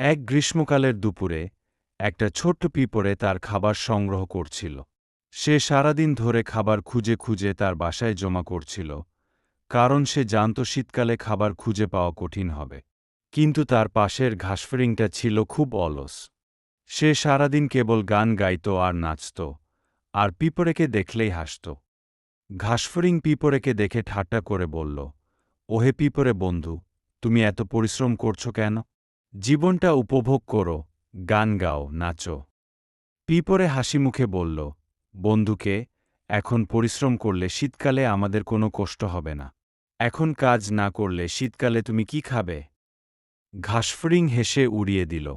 এক গ্রীষ্মকালের দুপুরে একটা ছোট্ট পিঁপড়ে তার খাবার সংগ্রহ করছিল। সে সারাদিন ধরে খাবার খুঁজে খুঁজে তার বাসায় জমা করছিল, কারণ সে জানত শীতকালে খাবার খুঁজে পাওয়া কঠিন হবে। কিন্তু তার পাশের ঘাসফড়িংটা ছিল খুব অলস। সে সারাদিন কেবল গান গাইত আর নাচত, আর পিঁপড়েকে দেখলেই হাসত। ঘাসফড়িং পিঁপড়েকে দেখে ঠাট্টা করে বলল, ওহে পিঁপড়ে বন্ধু, তুমি এত পরিশ্রম করছ কেন? জীবনটা উপভোগ করো, গান গাও, নাচো। পিঁপড়ে হাসি মুখে বলল, বন্ধুকে, এখন পরিশ্রম করলে শীতকালে আমাদের কোনো কষ্ট হবে না। এখন কাজ না করলে শীতকালে তুমি কি খাবে? ঘাসফড়িং হেসে উড়িয়ে দিল।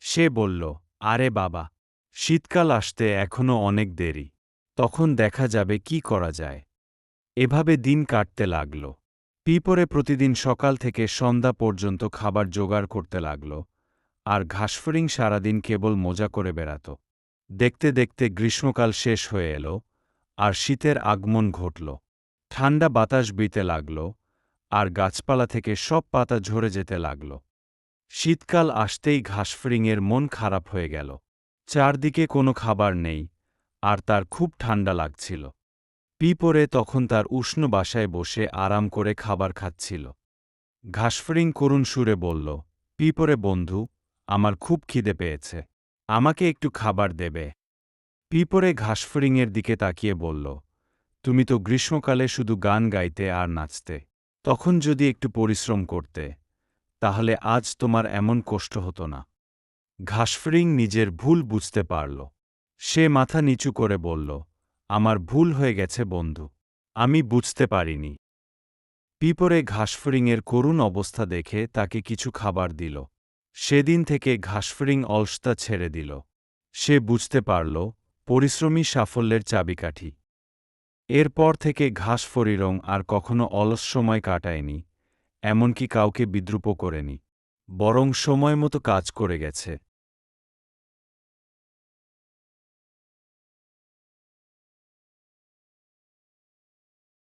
সে বলল, আরে বাবা, শীতকাল আসতে এখনও অনেক দেরি। তখন দেখা যাবে কি করা যায়? এভাবে দিন কাটতে লাগল। পিঁপড়ে প্রতিদিন সকাল থেকে সন্ধ্যা পর্যন্ত খাবার জোগাড় করতে লাগল, আর ঘাসফড়িং সারাদিন কেবল মজা করে বেড়াত। দেখতে দেখতে গ্রীষ্মকাল শেষ হয়ে এল, আর শীতের আগমন ঘটল। ঠান্ডা বাতাস বিতে লাগল, আর গাছপালা থেকে সব পাতা ঝরে যেতে লাগল। শীতকাল আসতেই ঘাসফড়িংয়ের মন খারাপ হয়ে গেল। চারদিকে কোনো খাবার নেই, আর তার খুব ঠান্ডা লাগছিল। পিঁপড়ে তখন তার উষ্ণ বাসায় বসে আরাম করে খাবার খাচ্ছিল। ঘাসফড়িং করুণ সুরে বলল পিঁপড়ে বন্ধু, আমার খুব খিদে পেয়েছে। আমাকে একটু খাবার দেবে। পিঁপড়ে ঘাসফড়িংয়ের দিকে তাকিয়ে বলল, তুমি তো গ্রীষ্মকালে শুধু গান গাইতে আর নাচতে। তখন যদি একটু পরিশ্রম করতে, তাহলে আজ তোমার এমন কষ্ট হতো না। ঘাসফড়িং নিজের ভুল বুঝতে পারল। সে মাথা নিচু করে বলল আমার ভুল হয়ে গেছে, বন্ধু। আমি বুঝতে পারিনি। পিঁপড়ে ঘাসফড়িংয়ের করুণ অবস্থা দেখে তাকে কিছু খাবার দিল। সেদিন থেকে ঘাসফড়িং অলসতা ছেড়ে দিল। সে বুঝতে পারল, পরিশ্রমী সাফল্যের চাবিকাঠি। এরপর থেকে ঘাসফড়িরং আর কখনো অলস সময় কাটায়নি, এমনকি কাউকে বিদ্রুপ করেনি। বরং সময়মতো কাজ করে গেছে।